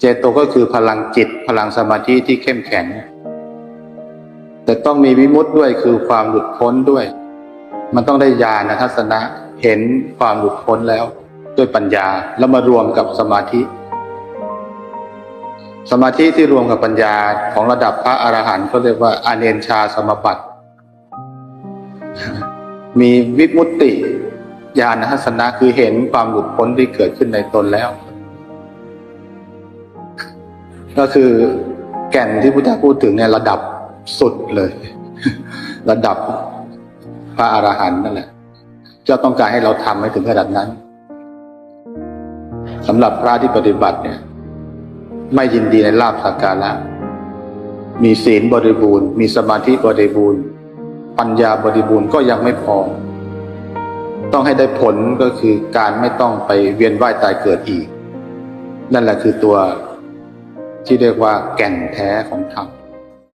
เจโตก็คือพลังจิตพลังสมาธิที่เข้มแข็ง แต่ต้องมีวิมุตติด้วยคือความหลุดพ้นด้วย มันต้องได้ญาณทัศนะเห็นความหลุดพ้นแล้ว ด้วยปัญญาแล้วมารวมกับสมาธิ สมาธิที่รวมกับปัญญาของระดับพระอรหันต์เขาเรียกว่าอาเนนชาสมบัติ มีวิมุตติญาณทัศนะคือเห็นความหลุดพ้นที่เกิดขึ้นในตนแล้ว ก็คือแก่นที่พุทธพูดถึงเนี่ยระดับสุดเลย ระดับพระอรหันต์นั่นแหละเจ้าต้องการให้เราทำให้ถึงระดับนั้นสำหรับพระที่ปฏิบัติเนี่ย ไม่ยินดีในลาภสักการะมีศีลบริบูรณ์ มีสมาธิบริบูรณ์ ปัญญาบริบูรณ์ก็ยังไม่พอ ต้องให้ได้ผลก็คือการไม่ต้องไปเวียนว่ายตายเกิดอีก นั่นแหละคือตัว ที่เรียกว่าแก่นแท้ของธรรม